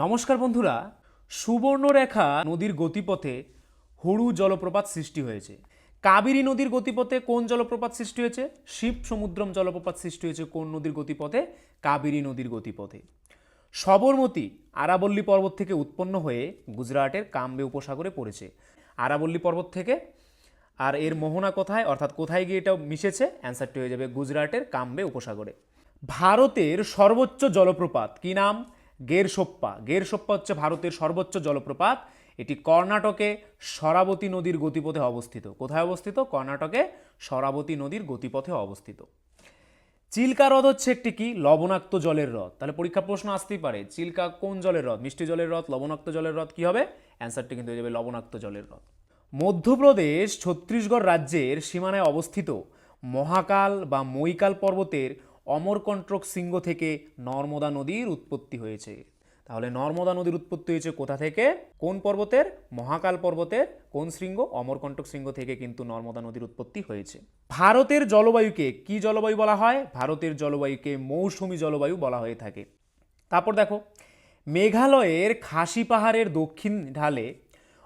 নমস্কার বন্ধুরা, সুবর্ণরেখা নদীর গতিপথে হরু জলপ্রপাত সৃষ্টি হয়েছে। কাবেরী নদীর গতিপথে কোন জলপ্রপাত সৃষ্টি হয়েছে? শিব সমুদ্রম জলপ্রপাত সৃষ্টি হয়েছে কোন নদীর গতিপথে? কাবেরী নদীর গতিপথে। সবরমতী আরাবল্লী পর্বত থেকে উৎপন্ন হয়ে গুজরাটের কাম্বে উপসাগরে পড়েছে। আরাবল্লী পর্বত থেকে, আর এর মোহনা কোথায়? অর্থাৎ কোথায় গিয়ে এটা মিশেছে? অ্যান্সারটি হয়ে যাবে গুজরাটের কাম্বে উপসাগরে। ভারতের সর্বোচ্চ জলপ্রপাত কি নাম? গেরসোপ্পা। গেরসোপ্পা হচ্ছে ভারতের সর্বোচ্চ জলপ্রপাত। এটি কর্ণাটকে সরাবতী নদীর গতিপথে অবস্থিত। কোথায় অবস্থিত? কর্ণাটকে সরাবতী নদীর গতিপথে অবস্থিত। চিল্কা হ্রদ হচ্ছে একটি কি? লবণাক্ত জলের হ্রদ। তাহলে পরীক্ষা প্রশ্ন আসতেই পারে, চিল্কা কোন জলের হ্রদ? মিষ্টি জলের হ্রদ, লবণাক্ত জলের হ্রদ, কি হবে? অ্যান্সারটি কিন্তু হয়ে যাবে লবণাক্ত জলের হ্রদ। মধ্যপ্রদেশ, ছত্তিশগড় রাজ্যের সীমানায় অবস্থিত মহাকাল বা মৈকাল পর্বতের অমরকণ্টক শৃঙ্গ থেকে নর্মদা নদীর উৎপত্তি হয়েছে। তাহলে নর্মদা নদীর উৎপত্তি হয়েছে কোথা থেকে? কোন পর্বতের? মহাকাল পর্বতের। কোন শৃঙ্গ? অমরকণ্টক শৃঙ্গ থেকে কিন্তু নর্মদা নদীর উৎপত্তি হয়েছে। ভারতের জলবায়ুকে কি জলবায়ু বলা হয়? ভারতের জলবায়ুকে মৌসুমী জলবায়ু বলা হয়ে থাকে। তারপর দেখো, মেঘালয়ের খাসি পাহাড়ের দক্ষিণ ঢালে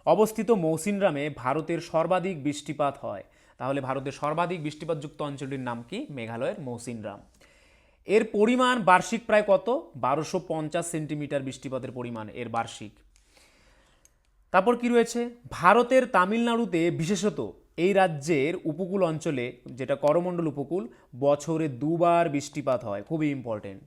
অবস্থিত মৌসিনরামে ভারতের সর্বাধিক বৃষ্টিপাত হয়। তাহলে ভারতের সর্বাধিক বৃষ্টিপাতযুক্ত অঞ্চলটির নাম কি? মেঘালয়ের মৌসিনরাম। এর পরিমাণ বার্ষিক প্রায় কত? বারোশো পঞ্চাশ সেন্টিমিটার বৃষ্টিপাতের পরিমাণ এর বার্ষিক। তারপর কি রয়েছে? ভারতের তামিলনাড়ুতে বিশেষত এই রাজ্যের উপকূল অঞ্চলে, যেটা করমণ্ডল উপকূল, বছরে দুবার বৃষ্টিপাত হয়। খুবই ইম্পর্টেন্ট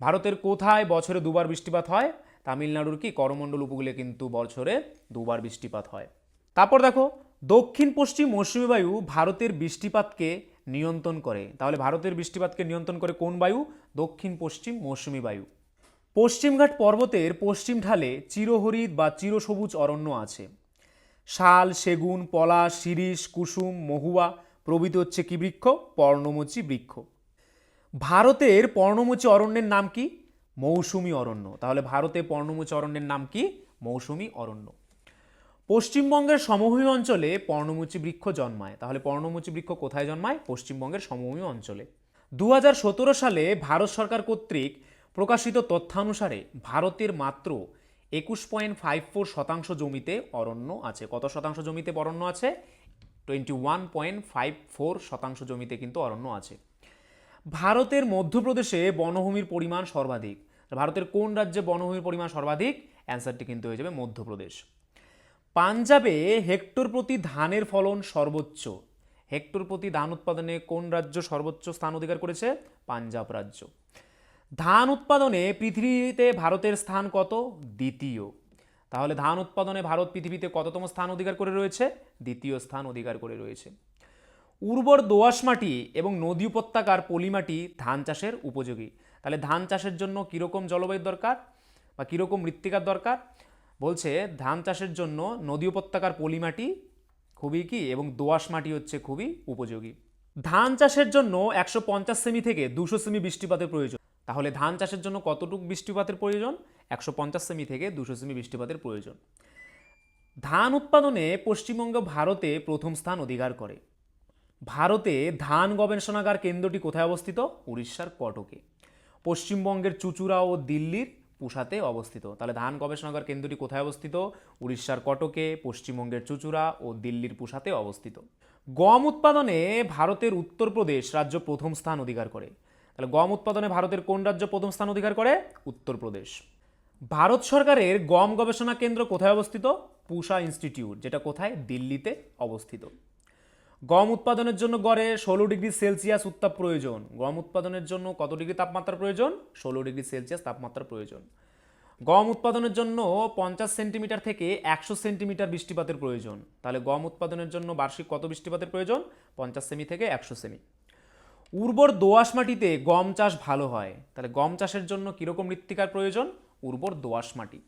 ভারতের কোথায় বছরে দুবার বৃষ্টিপাত হয়? তামিলনাড়ুর কি? করমণ্ডল উপকূলে কিন্তু বছরে দুবার বৃষ্টিপাত হয়। তারপর দেখো দক্ষিণ পশ্চিম মৌসুমী বায়ু ভারতের বৃষ্টিপাতকে নিয়ন্ত্রণ করে। তাহলে ভারতের বৃষ্টিপাতকে নিয়ন্ত্রণ করে কোন বায়ু? দক্ষিণ, পশ্চিম, মৌসুমী বায়ু। পশ্চিমঘাট পর্বতের পশ্চিম ঢালে চিরহরিত বা চিরসবুজ অরণ্য আছে। শাল, সেগুন পলাশ শিরিষ, কুসুম, মহুয়া প্রভৃতি হচ্ছে কি বৃক্ষ? পর্ণমোচী বৃক্ষ। ভারতের পর্ণমোচী অরণ্যের নাম কি? মৌসুমী অরণ্য। তাহলে ভারতে পর্ণমোচী অরণ্যের নাম কি? মৌসুমী অরণ্য। পশ্চিমবঙ্গের সমভূমি অঞ্চলে পর্ণমোচী বৃক্ষ জন্মায়। তাহলে পর্ণমোচী বৃক্ষ কোথায় জন্মায়? পশ্চিমবঙ্গের সমভূমি অঞ্চলে। দু হাজার সতেরো সালে ভারত সরকার কর্তৃক প্রকাশিত তথ্যানুসারে ভারতের মাত্র একুশ পয়েন্ট ফাইভ ফোর শতাংশ জমিতে অরণ্য আছে। কত শতাংশ জমিতে অরণ্য আছে? Twenty one point five four শতাংশ জমিতে কিন্তু অরণ্য আছে। ভারতের মধ্যপ্রদেশে বনভূমির পরিমাণ সর্বাধিক। ভারতের কোন রাজ্যে বনভূমির পরিমাণ সর্বাধিক? অ্যান্সারটি কিন্তু হয়ে যাবে মধ্যপ্রদেশ। পাঞ্জাবে হেক্টর প্রতি ধানের ফলন সর্বোচ্চ। হেক্টর প্রতি ধান উৎপাদনে কোন রাজ্য সর্বোচ্চ স্থান অধিকার করেছে? পাঞ্জাব রাজ্য। ধান উৎপাদনে পৃথিবীতে ভারতের স্থান কত? দ্বিতীয়। তাহলে ধান উৎপাদনে ভারত পৃথিবীতে কততম স্থান অধিকার করে রয়েছে? দ্বিতীয় স্থান অধিকার করে রয়েছে। উর্বর দোআঁশ মাটি এবং নদী উপত্যকার পলি মাটি ধান চাষের উপযোগী। তাহলে ধান চাষের জন্য কীরকম জলবায়ুর দরকার বা কীরকম মৃত্তিকার দরকার? বলছে, ধান চাষের জন্য নদী উপত্যকার পলি মাটি খুবই কি এবং দোআঁশ মাটি হচ্ছে খুবই উপযোগী। ধান চাষের জন্য একশো পঞ্চাশ সেমি থেকে দুশো সেমি বৃষ্টিপাতের প্রয়োজন। তাহলে ধান চাষের জন্য কতটুকু বৃষ্টিপাতের প্রয়োজন? একশো পঞ্চাশ সেমি থেকে দুশো সেমি বৃষ্টিপাতের প্রয়োজন। ধান উৎপাদনে পশ্চিমবঙ্গ ভারতে প্রথম স্থান অধিকার করে। ভারতে ধান গবেষণাগার কেন্দ্রটি কোথায় অবস্থিত? উড়িষ্যার কটকে। পশ্চিমবঙ্গের চুচুড়া ও দিল্লির পুসাতে অবস্থিত। তাহলে ধান গবেষণাগার কেন্দ্রটি কোথায় অবস্থিত? উড়িষ্যার কটকে, পশ্চিমবঙ্গের চুচুড়া ও দিল্লির পুষাতে অবস্থিত। গম উৎপাদনে ভারতের উত্তরপ্রদেশ রাজ্য প্রথম স্থান অধিকার করে। তাহলে গম উৎপাদনে ভারতের কোন রাজ্য প্রথম স্থান অধিকার করে? উত্তরপ্রদেশ। ভারত সরকারের গম গবেষণা কেন্দ্র কোথায় অবস্থিত? পুষা ইনস্টিটিউট, যেটা কোথায়? দিল্লিতে অবস্থিত। গম উৎপাদনের জন্য গড়ে ষোলো ডিগ্রি সেলসিয়াস উত্তাপ প্রয়োজন। গম উৎপাদনের জন্য কত ডিগ্রি তাপমাত্রা প্রয়োজন? ষোলো ডিগ্রি সেলসিয়াস তাপমাত্রা প্রয়োজন। গম উৎপাদনের জন্য পঞ্চাশ সেন্টিমিটার থেকে একশো সেন্টিমিটার বৃষ্টিপাতের প্রয়োজন। তাহলে গম উৎপাদনের জন্য বার্ষিক কত বৃষ্টিপাতের প্রয়োজন? পঞ্চাশ সেমি থেকে একশো সেমি। উর্বর দোআঁশ মাটিতে গম চাষ ভালো হয়। তাহলে গম চাষের জন্য কীরকম মৃত্তিকার প্রয়োজন? উর্বর দোআঁশ মাটি।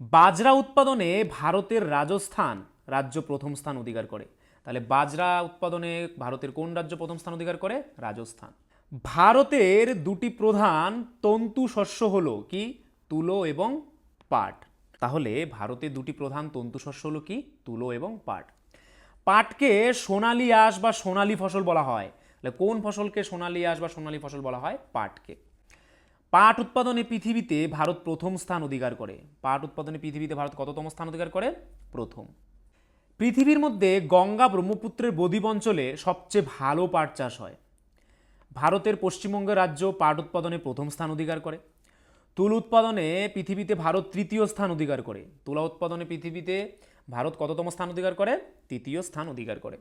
বাজরা উৎপাদনে ভারতের রাজস্থান রাজ্য প্রথম স্থান অধিকার করে। তাহলে বাজরা উৎপাদনে ভারতের কোন রাজ্য প্রথম স্থান অধিকার করে? রাজস্থান। ভারতের দুটি প্রধান তন্তু শস্য হলো কি? তুলো এবং পাট। তাহলে ভারতের দুটি প্রধান তন্তু শস্য হলো কি? তুলো এবং পাট। পাটকে সোনালি আঁশ বা সোনালী ফসল বলা হয়। তাহলে কোন ফসলকে সোনালি আঁশ বা সোনালী ফসল বলা হয়? পাটকে। পাট উৎপাদনে পৃথিবীতে ভারত প্রথম স্থান অধিকার করে। পাট উৎপাদনে পৃথিবীতে ভারত কততম স্থান অধিকার করে? প্রথম। পৃথিবীর মধ্যে গঙ্গা ব্রহ্মপুত্রের বদ্বীপ অঞ্চলে সবচেয়ে ভালো পাট চাষ হয়। ভারতের পশ্চিমবঙ্গ রাজ্য পাট উৎপাদনে প্রথম স্থান অধিকার করে। তুল উৎপাদনে পৃথিবীতে ভারত তৃতীয় স্থান অধিকার করে। তুলা উৎপাদনে পৃথিবীতে ভারত কততম স্থান অধিকার করে? তৃতীয় স্থান অধিকার করে।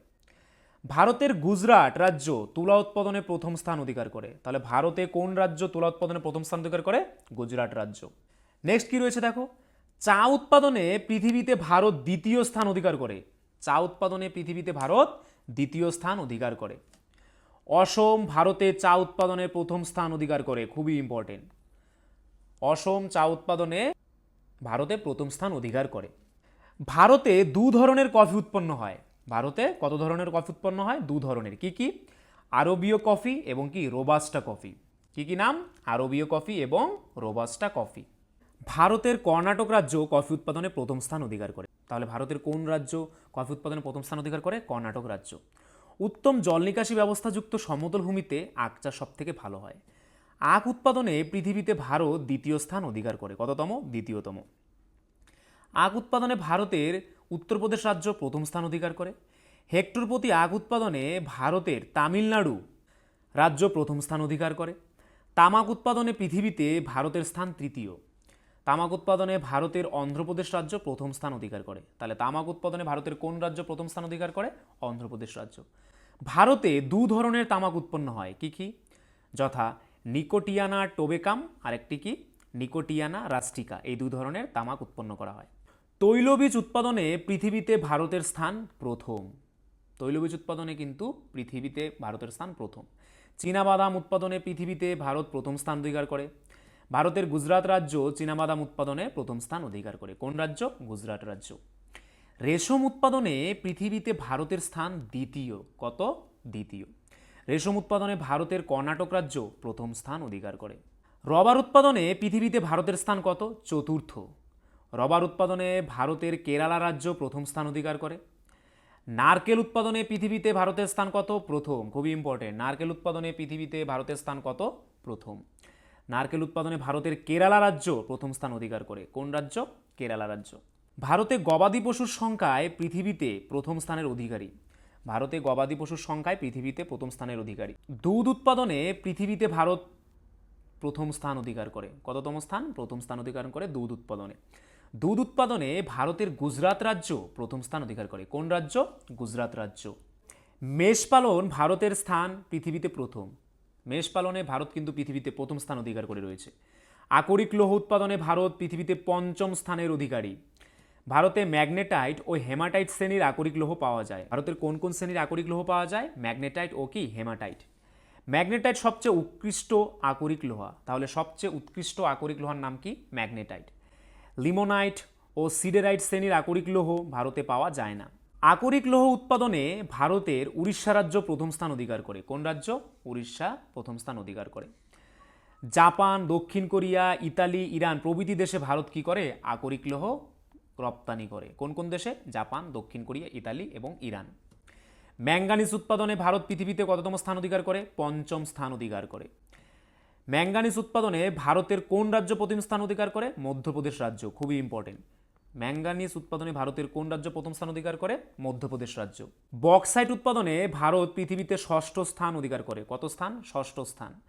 ভারতের গুজরাট রাজ্য তুলা উৎপাদনে প্রথম স্থান অধিকার করে। তাহলে ভারতে কোন রাজ্য তুলা উৎপাদনে প্রথম স্থান অধিকার করে? গুজরাট রাজ্য। নেক্সট কি রয়েছে দেখো? চা উৎপাদনে পৃথিবীতে ভারত দ্বিতীয় স্থান অধিকার করে। চা উৎপাদনে পৃথিবীতে ভারত দ্বিতীয় স্থান অধিকার করে। অসম ভারতে চা উৎপাদনে প্রথম স্থান অধিকার করে, খুবই ইম্পর্টেন্ট অসম চা উৎপাদনে ভারতে প্রথম স্থান অধিকার করে। ভারতে দু ধরনের কফি উৎপন্ন হয়। ভারতে কত ধরনের কফি উৎপন্ন হয়? দু ধরনের। কি কি? আরবীয় কফি এবং কি? Robusta coffee. কি কি নাম? আরবীয় কফি এবং রোবাস্টা কফি। ভারতের কর্ণাটক রাজ্য কফি উৎপাদনে প্রথম স্থান অধিকার করে। তাহলে ভারতের কোন রাজ্য কফি উৎপাদনে প্রথম স্থান অধিকার করে? কর্ণাটক রাজ্য। উত্তম জল নিকাশি ব্যবস্থাযুক্ত সমতল ভূমিতে আখ চাষ সব থেকে ভালো হয়। আখ উৎপাদনে পৃথিবীতে ভারত দ্বিতীয় স্থান অধিকার করে। কততম? দ্বিতীয়তম। আখ উৎপাদনে ভারতের উত্তরপ্রদেশ রাজ্য প্রথম স্থান অধিকার করে। হেক্টর প্রতি আখ উৎপাদনে ভারতের তামিলনাড়ু রাজ্য প্রথম স্থান অধিকার করে। তামাক উৎপাদনে পৃথিবীতে ভারতের স্থান তৃতীয়। তামাক উৎপাদনে ভারতের অন্ধ্রপ্রদেশ রাজ্য প্রথম স্থান অধিকার করে। তাহলে তামাক উৎপাদনে ভারতের কোন রাজ্য প্রথম স্থান অধিকার করে? অন্ধ্রপ্রদেশ রাজ্য। ভারতে দু ধরনের তামাক উৎপন্ন হয়। কি কি? যথা নিকোটিয়ানা টোবেকাম, আরেকটি কি? নিকোটিয়ানা রাস্টিকা। এই দু ধরনের তামাক উৎপন্ন করা হয়। তৈলবীজ উৎপাদনে পৃথিবীতে ভারতের স্থান প্রথম। তৈলবীজ উৎপাদনে কিন্তু পৃথিবীতে ভারতের স্থান প্রথম। চীনাবাদাম উৎপাদনে পৃথিবীতে ভারত প্রথম স্থান অধিকার করে। ভারতের গুজরাট রাজ্য চীনাবাদাম উৎপাদনে প্রথম স্থান অধিকার করে। কোন রাজ্য? গুজরাট রাজ্য। রেশম উৎপাদনে পৃথিবীতে ভারতের স্থান দ্বিতীয়। কত? দ্বিতীয়। রেশম উৎপাদনে ভারতের কর্ণাটক রাজ্য প্রথম স্থান অধিকার করে। রবার উৎপাদনে পৃথিবীতে ভারতের স্থান কত? চতুর্থ। রবার উৎপাদনে ভারতের কেরালা রাজ্য প্রথম স্থান অধিকার করে। নারকেল উৎপাদনে পৃথিবীতে ভারতের স্থান কত? প্রথম। খুবই ইম্পর্টেন্ট নারকেল উৎপাদনে পৃথিবীতে ভারতের স্থান কত? প্রথম। নারকেল উৎপাদনে ভারতের কেরালা রাজ্য প্রথম স্থান অধিকার করে। কোন রাজ্য? কেরালা রাজ্য। ভারতে গবাদি পশুর সংখ্যায় পৃথিবীতে প্রথম স্থানের অধিকারী। ভারতে গবাদি পশুর সংখ্যায় পৃথিবীতে প্রথম স্থানের অধিকারী। দুধ উৎপাদনে পৃথিবীতে ভারত প্রথম স্থান অধিকার করে। কততম স্থান? প্রথম স্থান অধিকার করে দুধ উৎপাদনে। দুধ উৎপাদনে ভারতের গুজরাট রাজ্য প্রথম স্থান অধিকার করে। কোন রাজ্য? গুজরাট রাজ্য। মেষ পালন ভারতের স্থান পৃথিবীতে প্রথম। মেষ পালনে ভারত কিন্তু পৃথিবীতে প্রথম স্থান অধিকার করে রয়েছে। আকরিক লৌহ উৎপাদনে ভারত পৃথিবীতে পঞ্চম স্থানের অধিকারী। ভারতে ম্যাগনেটাইট ও হেমাটাইট শ্রেণির আকরিক লৌহ পাওয়া যায়। ভারতের কোন কোন শ্রেণির আকরিক লৌহ পাওয়া যায়? ম্যাগনেটাইট ও কি? হেমাটাইট। ম্যাগনেটাইট সবচেয়ে উৎকৃষ্ট আকরিক লোহা। তাহলে সবচেয়ে উৎকৃষ্ট আকরিক লোহার নাম কি? ম্যাগনেটাইট। লিমোনাইট ও সিডেরাইট শ্রেণির আকরিক লৌহ ভারতে পাওয়া যায় না। আকরিক লৌহ উৎপাদনে ভারতের উড়িষ্যা রাজ্য প্রথম স্থান অধিকার করে। কোন রাজ্য? উড়িষ্যা প্রথম স্থান অধিকার করে। জাপান, দক্ষিণ কোরিয়া, ইতালি, ইরান প্রভৃতি দেশে ভারত কি করে? আকরিক লৌহ রপ্তানি করে। কোন কোন দেশে? জাপান, দক্ষিণ কোরিয়া, ইতালি এবং ইরান। ম্যাঙ্গানিজ উৎপাদনে ভারত পৃথিবীতে কততম স্থান অধিকার করে? পঞ্চম স্থান অধিকার করে। ম্যাঙ্গানিজ উৎপাদনে ভারতের কোন রাজ্য প্রথম স্থান অধিকার করে? মধ্যপ্রদেশ রাজ্য, খুবই ইম্পর্টেন্ট ম্যাঙ্গানিজ উৎপাদনে ভারতের কোন রাজ্য প্রথম স্থান অধিকার করে? মধ্যপ্রদেশ রাজ্য। বক্সাইট উৎপাদনে ভারত পৃথিবীতে ষষ্ঠ স্থান অধিকার করে। কত স্থান? ষষ্ঠ স্থান।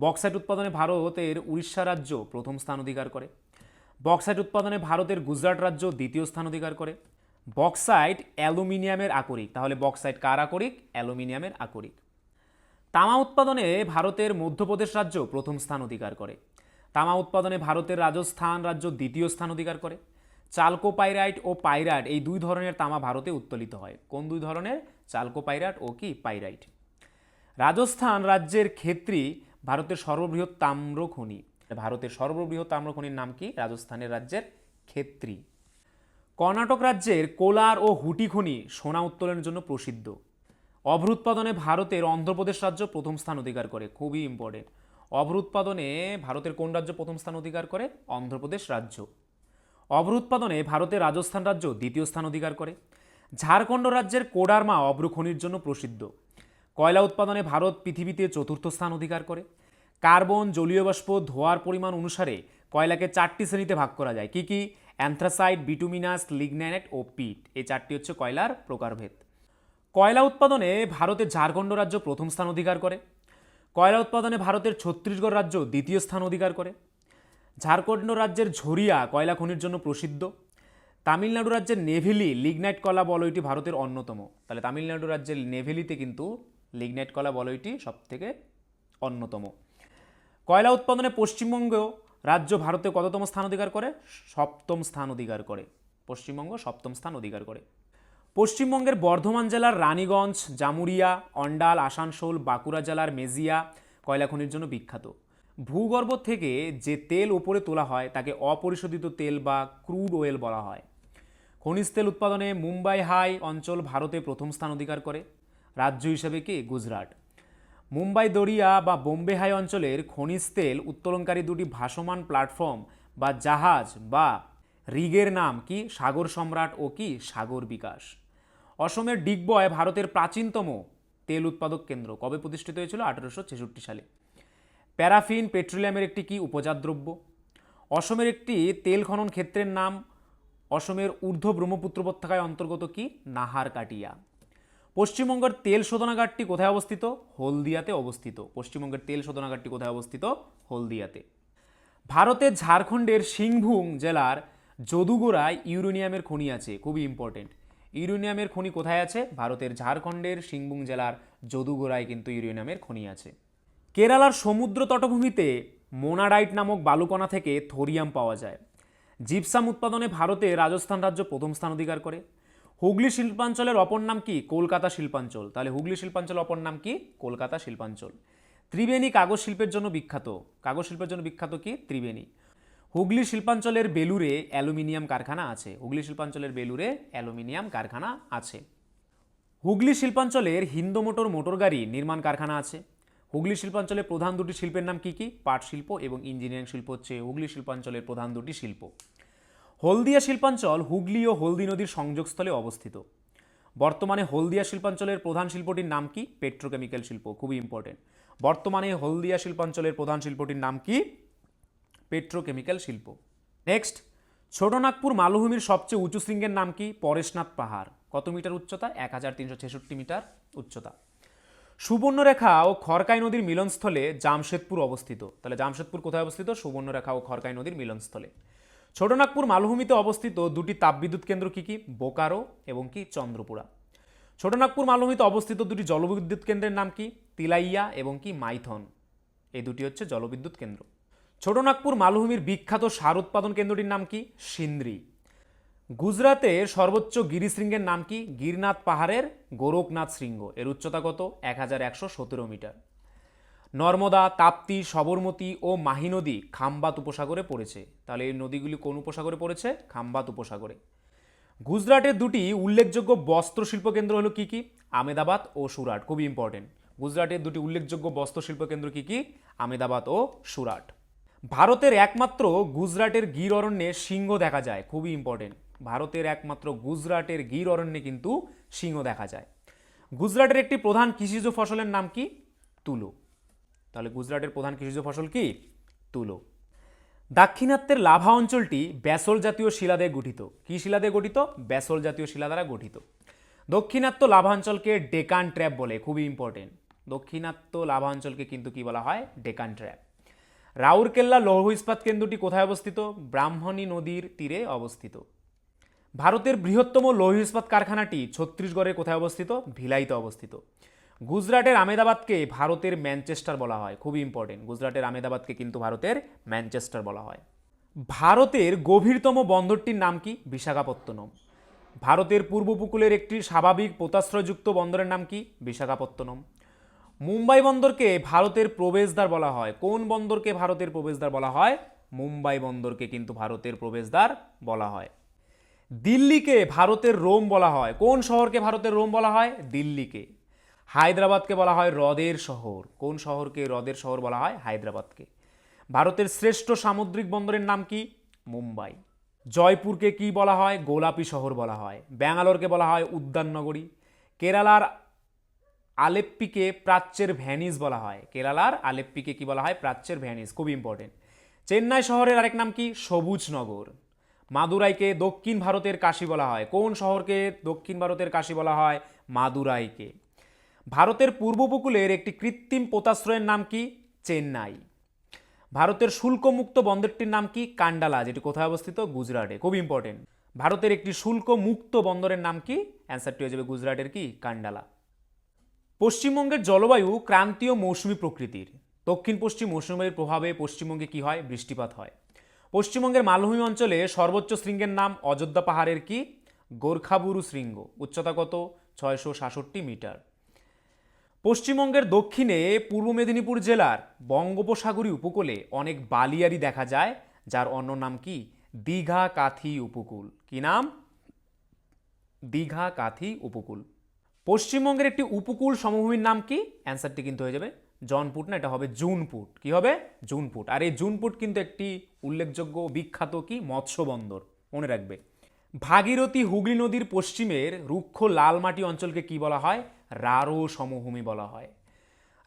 বক্সাইট উৎপাদনে ভারতের উড়িষ্যা রাজ্য প্রথম স্থান অধিকার করে। বক্সাইট উৎপাদনে ভারতের গুজরাট রাজ্য দ্বিতীয় স্থান অধিকার করে। বক্সাইট অ্যালুমিনিয়ামের আকরিক। তাহলে বক্সাইট কার আকরিক? অ্যালুমিনিয়ামের আকরিক। তামা উৎপাদনে ভারতের মধ্যপ্রদেশ রাজ্য প্রথম স্থান অধিকার করে। তামা উৎপাদনে ভারতের রাজস্থান রাজ্য দ্বিতীয় স্থান অধিকার করে। চালকোপাইরাইট ও পাইরাইট, এই দুই ধরনের তামা ভারতে উত্তোলিত হয়। কোন দুই ধরনের? চালকোপাইরাইট ও কি পাইরাইট? রাজস্থান রাজ্যের ক্ষেত্রী ভারতের সর্ববৃহৎ তাম্র খনি ভারতের সর্ববৃহৎ তাম্র খনির নাম কি? রাজস্থানের রাজ্যের ক্ষেত্রী। কর্ণাটক রাজ্যের কোলার ও হুটি খনি সোনা উত্তোলনের জন্য প্রসিদ্ধ। অভ্র উৎপাদনে ভারতের অন্ধ্রপ্রদেশ রাজ্য প্রথম স্থান অধিকার করে। খুবই ইম্পর্টেন্ট অভ্র উৎপাদনে ভারতের কোন রাজ্য প্রথম স্থান অধিকার করে? অন্ধ্রপ্রদেশ রাজ্য। অভ্র উৎপাদনে ভারতের রাজস্থান রাজ্য দ্বিতীয় স্থান অধিকার করে। ঝাড়খণ্ড রাজ্যের কোডারমা অভ্র খনির জন্য প্রসিদ্ধ। কয়লা উৎপাদনে ভারত পৃথিবীতে চতুর্থ স্থান অধিকার করে। কার্বন, জলীয় বাষ্প, ধোয়ার পরিমাণ অনুসারে কয়লাকে চারটি শ্রেণীতে ভাগ করা যায়। কি কি? অ্যান্থ্রাসাইড, বিটুমিনাস, লিগন্যানেট ও পিট। এই চারটি হচ্ছে কয়লার প্রকারভেদ। কয়লা উৎপাদনে ভারতের ঝাড়খণ্ড রাজ্য প্রথম স্থান অধিকার করে। কয়লা উৎপাদনে ভারতের ছত্তিশগড় রাজ্য দ্বিতীয় স্থান অধিকার করে। ঝাড়খণ্ড রাজ্যের ঝরিয়া কয়লা খনির জন্য প্রসিদ্ধ। তামিলনাড়ু রাজ্যের নেভেলি লিগনাইট কলা বলয়টি ভারতের অন্যতম। তাহলে তামিলনাড়ু রাজ্যের নেভেলিতে কিন্তু লিগনাইট কলা বলয়টি সবথেকে অন্যতম। কয়লা উৎপাদনে পশ্চিমবঙ্গ রাজ্য ভারতে কততম স্থান অধিকার করে? সপ্তম স্থান অধিকার করে। পশ্চিমবঙ্গ সপ্তম স্থান অধিকার করে। পশ্চিমবঙ্গের বর্ধমান জেলার রানীগঞ্জ, জামুরিয়া, অন্ডাল, আসানসোল, বাঁকুড়া জেলার মেজিয়া কয়লা খনির জন্য বিখ্যাত। ভূগর্ভ থেকে যে তেল ওপরে তোলা হয়, তাকে অপরিশোধিত তেল বা ক্রুড অয়েল বলা হয়। খনিজ তেল উৎপাদনে মুম্বাই হাই অঞ্চল ভারতে প্রথম স্থান অধিকার করে। রাজ্য হিসেবে কে? গুজরাট। মুম্বাই দরিয়া বা বোম্বে হাই অঞ্চলের খনিজ তেল উত্তোলনকারী দুটি ভাসমান প্ল্যাটফর্ম বা জাহাজ বা রিগের নাম কি? সাগর সম্রাট ও কি? সাগর বিকাশ। অসমের ডিগবয় ভারতের প্রাচীনতম তেল উৎপাদক কেন্দ্র কবে প্রতিষ্ঠিত হয়েছিল? আঠেরোশো ছেষট্টি সালে। প্যারাফিন পেট্রোলিয়ামের একটি কি উপজাত দ্রব্য অসমের একটি তেল খনন ক্ষেত্রের নাম, অসমের ঊর্ধ্ব ব্রহ্মপুত্র উপত্যকায় অন্তর্গত কি? নাহার কাটিয়া পশ্চিমবঙ্গের তেল শোধনাগারটি কোথায় অবস্থিত? হলদিয়াতে অবস্থিত। পশ্চিমবঙ্গের তেল শোধনাগারটি কোথায় অবস্থিত? হলদিয়াতে। ভারতের ঝাড়খণ্ডের সিংভূম জেলার যদুগোড়ায় ইউরেনিয়ামের খনি আছে, খুবই ইম্পর্টেন্ট ইউরেনিয়ামের খনি কোথায় আছে? ভারতের ঝাড়খণ্ডের সিংভূম জেলার যদুগোড়ায় কিন্তু ইউরেনিয়ামের খনি আছে। কেরালার সমুদ্র তটভূমিতে মোনাডাইট নামক বালুকণা থেকে থোরিয়াম পাওয়া যায়। জিপসাম উৎপাদনে ভারতে রাজস্থান রাজ্য প্রথম স্থান অধিকার করে। হুগলি শিল্পাঞ্চলের অপর নাম কি? কলকাতা শিল্পাঞ্চল। তাহলে হুগলি শিল্পাঞ্চল অপর নাম কি? কলকাতা শিল্পাঞ্চল। ত্রিবেণী কাগজ শিল্পের জন্য বিখ্যাত। কাগজ শিল্পের জন্য বিখ্যাত কি? ত্রিবেণী। হুগলি শিল্পাঞ্চলের বেলুরে অ্যালুমিনিয়াম কারখানা আছে। হুগলি শিল্পাঞ্চলের বেলুরে অ্যালুমিনিয়াম কারখানা আছে। হুগলি শিল্পাঞ্চলের হিন্দো মোটর মোটর গাড়ি নির্মাণ কারখানা আছে। হুগলি শিল্পাঞ্চলের প্রধান দুটি শিল্পের নাম কি কি? পাট শিল্প এবং ইঞ্জিনিয়ারিং শিল্প হচ্ছে হুগলি শিল্পাঞ্চলের প্রধান দুটি শিল্প। হলদিয়া শিল্পাঞ্চল হুগলি ও হলদি নদীর সংযোগস্থলে অবস্থিত। বর্তমানে হলদিয়া শিল্পাঞ্চলের প্রধান শিল্পটির নাম কি? পেট্রোকেমিক্যাল শিল্প, খুবই ইম্পর্টেন্ট বর্তমানে হলদিয়া শিল্পাঞ্চলের প্রধান শিল্পটির নাম কি? পেট্রোকেমিক্যাল শিল্প। নেক্সট ছোটনাগপুর মালভূমির সবচেয়ে উঁচু শৃঙ্গের নাম কি? পরেশনাথ পাহাড়। কত মিটার উচ্চতা? এক হাজার তিনশো ছেষট্টি মিটার উচ্চতা। সুবর্ণরেখা ও খড়কাই নদীর মিলনস্থলে জামশেদপুর অবস্থিত। তাহলে জামশেদপুর কোথায় অবস্থিত? সুবর্ণরেখা ও খড়কাই নদীর মিলনস্থলে। ছোটনাগপুর মালভূমিতে অবস্থিত দুটি তাপবিদ্যুৎ কেন্দ্র কি কি? বোকারো এবং কি? চন্দ্রপুরা। ছোটনাগপুর মালভূমিতে অবস্থিত দুটি জলবিদ্যুৎ কেন্দ্রের নাম কি? তিলাইয়া এবং কি? মাইথন। এই দুটি হচ্ছে জলবিদ্যুৎ কেন্দ্র। ছোটনাগপুর মালভূমির বিখ্যাত সার উৎপাদন কেন্দ্রটির নাম কি? সিন্দ্রি। গুজরাতের সর্বোচ্চ গিরিশৃঙ্গের নাম কি? গিরনাথ পাহাড়ের গোরখনাথ শৃঙ্গ। এর উচ্চতা কত? এক হাজার একশো সতেরো মিটার। নর্মদা, তাপ্তি, সবরমতী ও মাহি নদী খাম্বাত উপসাগরে পড়েছে। তাহলে এই নদীগুলি কোন উপসাগরে পড়েছে? খাম্বাত উপসাগরে। গুজরাটের দুটি উল্লেখযোগ্য বস্ত্রশিল্প কেন্দ্র হলো কি কি? আমেদাবাদ ও সুরাট। খুবই ইম্পর্টেন্ট গুজরাটের দুটি উল্লেখযোগ্য বস্ত্রশিল্প কেন্দ্র কি কি? আমেদাবাদ ও সুরাট। ভারতের একমাত্র গুজরাটের গির অরণ্যে সিংহ দেখা যায়। খুবই ইম্পর্টেন্ট ভারতের একমাত্র গুজরাটের গির অরণ্যে কিন্তু সিংহ দেখা যায়। গুজরাটের একটি প্রধান কৃষিজ ফসলের নাম কি? তুলো। তাহলে গুজরাটের প্রধান কৃষিজ ফসল কি? তুলো। দাক্ষিণাত্যের লাভা অঞ্চলটি ব্যাসল জাতীয় শিলা দিয়ে গঠিত। কি শিলা দিয়ে গঠিত? ব্যাসল জাতীয় শিলা দ্বারা গঠিত। দক্ষিণাত্য লাভাঞ্চলকে ডেকান ট্র্যাপ বলে, খুবই ইম্পর্টেন্ট দক্ষিণাত্য লাভাঞ্চলকে কিন্তু কি বলা হয়? ডেকান ট্র্যাপ। রাউরকেল্লা লৌহ ইস্পাত কেন্দ্রটি কোথায় অবস্থিত? ব্রাহ্মণী নদীর তীরে অবস্থিত। ভারতের বৃহত্তম লৌহ ইস্পাত কারখানাটি ছত্তিশগড়ের কোথায় অবস্থিত? ভিলাইতে অবস্থিত। গুজরাটের আমেদাবাদকে ভারতের ম্যানচেস্টার বলা হয়। খুবই ইম্পর্টেন্ট গুজরাটের আমেদাবাদকে কিন্তু ভারতের ম্যানচেস্টার বলা হয়। ভারতের গভীরতম বন্দরটির নাম কি? বিশাখাপত্তনম। ভারতের পূর্ব উপকূলের একটি স্বাভাবিক পোতাশ্রয়যুক্ত বন্দরের নাম কি? বিশাখাপত্তনম। মুম্বাই বন্দরকে ভারতের প্রবেশদ্বার বলা হয়। কোন বন্দরকে ভারতের প্রবেশদ্বার বলা হয়? মুম্বাই বন্দরকে কিন্তু ভারতের প্রবেশদ্বার বলা হয়। দিল্লিকে ভারতের রোম বলা হয়। কোন শহরকে ভারতের রোম বলা হয়? দিল্লিকে। হায়দ্রাবাদকে বলা হয় হ্রদের শহর। কোন শহরকে হ্রদের শহর বলা হয়? হায়দ্রাবাদকে। ভারতের শ্রেষ্ঠ সামুদ্রিক বন্দরের নাম কি? মুম্বাই। জয়পুরকে কি বলা হয়? গোলাপি শহর বলা হয়। ব্যাঙ্গালোরকে বলা হয় উদ্যান নগরী কেরালার আলেপ্পিকে প্রাচ্যের ভ্যানিস বলা হয়। কেরালার আলেপ্পিকে কি বলা হয়? প্রাচ্যের ভ্যানিস। খুব ইম্পর্টেন্ট চেন্নাই শহরের আরেক নাম কি? সবুজ নগর মাদুরাইকে দক্ষিণ ভারতের কাশী বলা হয়। কোন শহরকে দক্ষিণ ভারতের কাশী বলা হয়? মাদুরাইকে। ভারতের পূর্ব উপকূলের একটি কৃত্রিম পোতাশ্রয়ের নাম কি? চেন্নাই। ভারতের শুল্কমুক্ত বন্দরটির নাম কি? কান্ডালা, যেটি কোথায় অবস্থিত? গুজরাটে। খুব ইম্পর্টেন্ট ভারতের একটি শুল্ক মুক্ত বন্দরের নাম কি? অ্যান্সারটি হয়ে যাবে গুজরাটের কি? কান্ডালা। পশ্চিমবঙ্গের জলবায়ু ক্রান্তীয় মৌসুমী প্রকৃতির। দক্ষিণ পশ্চিম মৌসুমীর প্রভাবে পশ্চিমবঙ্গে কি হয়? বৃষ্টিপাত হয়। পশ্চিমবঙ্গের মালভূমি অঞ্চলে সর্বোচ্চ শৃঙ্গের নাম অযোধ্যা পাহাড়ের কি? গোর্খাবুরু শৃঙ্গ, উচ্চতা কত? ছয়শো সাতষট্টি মিটার। পশ্চিমবঙ্গের দক্ষিণে পূর্ব মেদিনীপুর জেলার বঙ্গোপসাগরী উপকূলে অনেক বালিয়ারি দেখা যায়, যার অন্য নাম কি? দীঘা কাথি উপকূল। কি নাম? দীঘা কাথি উপকূল। পশ্চিমবঙ্গের একটি উপকূল সমভূমির নাম কি? অ্যান্সারটি কিন্তু হয়ে যাবে। জনপুট না, এটা হবে জুনপুট কি হবে? জুনপুট আর এই জুনপুট কিন্তু একটি উল্লেখযোগ্য বিখ্যাত কি? মৎস্য বন্দর মনে রাখবে। ভাগীরথী হুগলি নদীর পশ্চিমের রুক্ষ লাল মাটি অঞ্চলকে কি বলা হয়? রারো সমভূমি বলা হয়।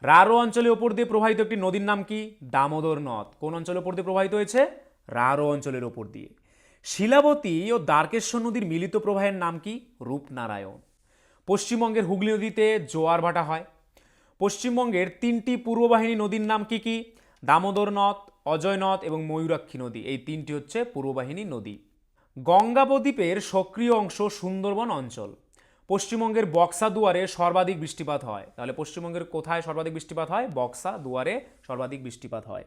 রারো অঞ্চলের ওপর দিয়ে প্রবাহিত একটি নদীর নাম কি? দামোদর নদ। কোন অঞ্চলের ওপর দিয়ে প্রবাহিত হয়েছে? রারো অঞ্চলের ওপর দিয়ে। শিলাবতী ও দ্বারকেশ্বর নদীর মিলিত প্রবাহের নাম কি? রূপনারায়ণ। পশ্চিমবঙ্গের হুগলি নদীতে জোয়ার ভাটা হয়। পশ্চিমবঙ্গের তিনটি পূর্ববাহিনী নদীর নাম কি কি? দামোদর নদ, অজয় নদ এবং ময়ূরাক্ষী নদী। এই তিনটি হচ্ছে পূর্ববাহিনী নদী। গঙ্গা বদ্বীপের সক্রিয় অংশ সুন্দরবন অঞ্চল। পশ্চিমবঙ্গের বক্সা দুয়ারে সর্বাধিক বৃষ্টিপাত হয়। তাহলে পশ্চিমবঙ্গের কোথায় সর্বাধিক বৃষ্টিপাত হয়? বক্সা দুয়ারে সর্বাধিক বৃষ্টিপাত হয়।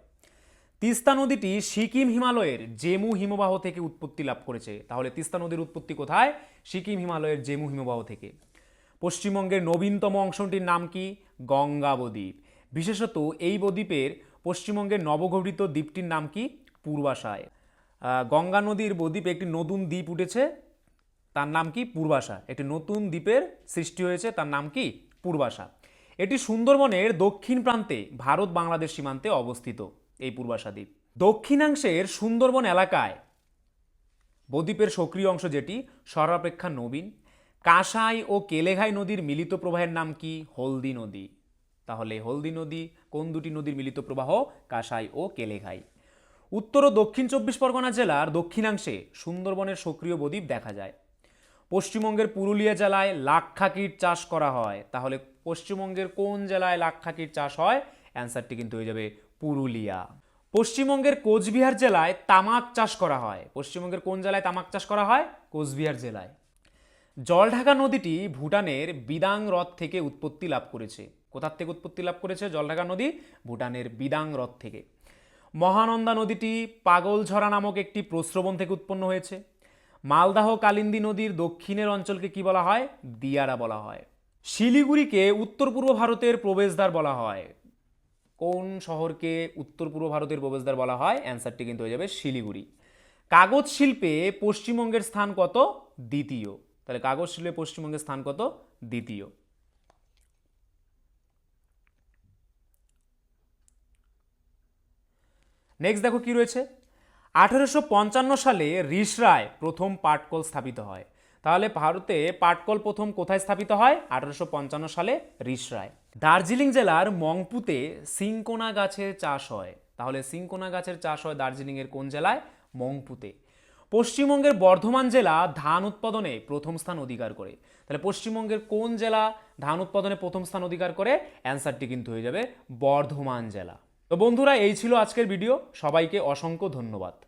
তিস্তা নদীটি সিকিম হিমালয়ের জেমু হিমবাহ থেকে উৎপত্তি লাভ করেছে। তাহলে তিস্তা নদীর উৎপত্তি কোথায়? সিকিম হিমালয়ের জেমু হিমবাহ থেকে। পশ্চিমবঙ্গের নবীনতম অংশটির নাম কি? গঙ্গা বদ্বীপ। বিশেষত এই বদ্বীপের পশ্চিমবঙ্গের নবগঠিত দ্বীপটির নাম কি? পূর্বাশায়। গঙ্গা নদীর বদ্বীপে একটি নতুন দ্বীপ উঠেছে, তার নাম কি? পূর্বাশা একটি নতুন দ্বীপের সৃষ্টি হয়েছে, তার নাম কি? পূর্বাশা এটি সুন্দরবনের দক্ষিণ প্রান্তে ভারত বাংলাদেশ সীমান্তে অবস্থিত, এই পূর্বাশা দ্বীপ। দক্ষিণাংশের সুন্দরবন এলাকায় বদ্বীপের সক্রিয় অংশ যেটি সর্বাপেক্ষা নবীন কাঁসাই ও কেলেঘাই নদীর মিলিত প্রবাহের নাম কি? হলদি নদী। তাহলে হলদি নদী কোন দুটি নদীর মিলিত প্রবাহ? কাঁসাই ও কেলেঘাই। উত্তর ও দক্ষিণ চব্বিশ পরগনা জেলার দক্ষিণাংশে সুন্দরবনের সক্রিয় বদ্বীপ দেখা যায়। পশ্চিমবঙ্গের পুরুলিয়া জেলায় লাক্ষাকিট চাষ করা হয়। তাহলে পশ্চিমবঙ্গের কোন জেলায় লাক্ষাকিট চাষ হয়? অ্যান্সারটি কিন্তু হয়ে যাবে পুরুলিয়া। পশ্চিমবঙ্গের কোচবিহার জেলায় তামাক চাষ করা হয়। পশ্চিমবঙ্গের কোন জেলায় তামাক চাষ করা হয়? কোচবিহার জেলায়। জলঢাকা নদীটি ভুটানের বিদাং হ্রদ থেকে উৎপত্তি লাভ করেছে। কোথার থেকে উৎপত্তি লাভ করেছে? জলঢাকা নদী ভুটানের বিদাং হ্রদ থেকে। মহানন্দা নদীটি পাগলঝরা নামক একটি প্রস্রবণ থেকে উৎপন্ন হয়েছে। মালদাহ কালিন্দী নদীর দক্ষিণের অঞ্চলকে কি বলা হয়? দিয়ারা বলা হয়। শিলিগুড়িকে উত্তর পূর্ব ভারতের প্রবেশদ্বার বলা হয়। কোন শহরকে উত্তর পূর্ব ভারতের প্রবেশদ্বার বলা হয়? অ্যান্সারটি কিন্তু হয়ে যাবে শিলিগুড়ি। কাগজ শিল্পে পশ্চিমবঙ্গের স্থান কত? দ্বিতীয়। তাহলে কাগজ শিল্পে পশ্চিমবঙ্গের স্থান কত? দ্বিতীয়। নেক্সট দেখো কি রয়েছে। আঠেরোশো পঞ্চান্ন সালে রিসরায় প্রথম পাটকল স্থাপিত হয়। তাহলে ভারতে পাটকল প্রথম কোথায় স্থাপিত হয়? আঠেরোশো সালে রিসরায় দার্জিলিং জেলার মংপুতে সিংকোনা গাছের চাষ হয়। তাহলে সিংকোনা গাছের চাষ হয় দার্জিলিংয়ের কোন জেলায়? মংপুতে। পশ্চিমবঙ্গের বর্ধমান জেলা ধান উৎপাদনে প্রথম স্থান অধিকার করে। তাহলে পশ্চিমবঙ্গের কোন জেলা ধান উৎপাদনে প্রথম স্থান অধিকার করে? অ্যান্সারটি কিন্তু হয়ে যাবে বর্ধমান জেলা। তো বন্ধুরা, এই ছিল আজকের ভিডিও। সবাইকে অসংখ্য ধন্যবাদ।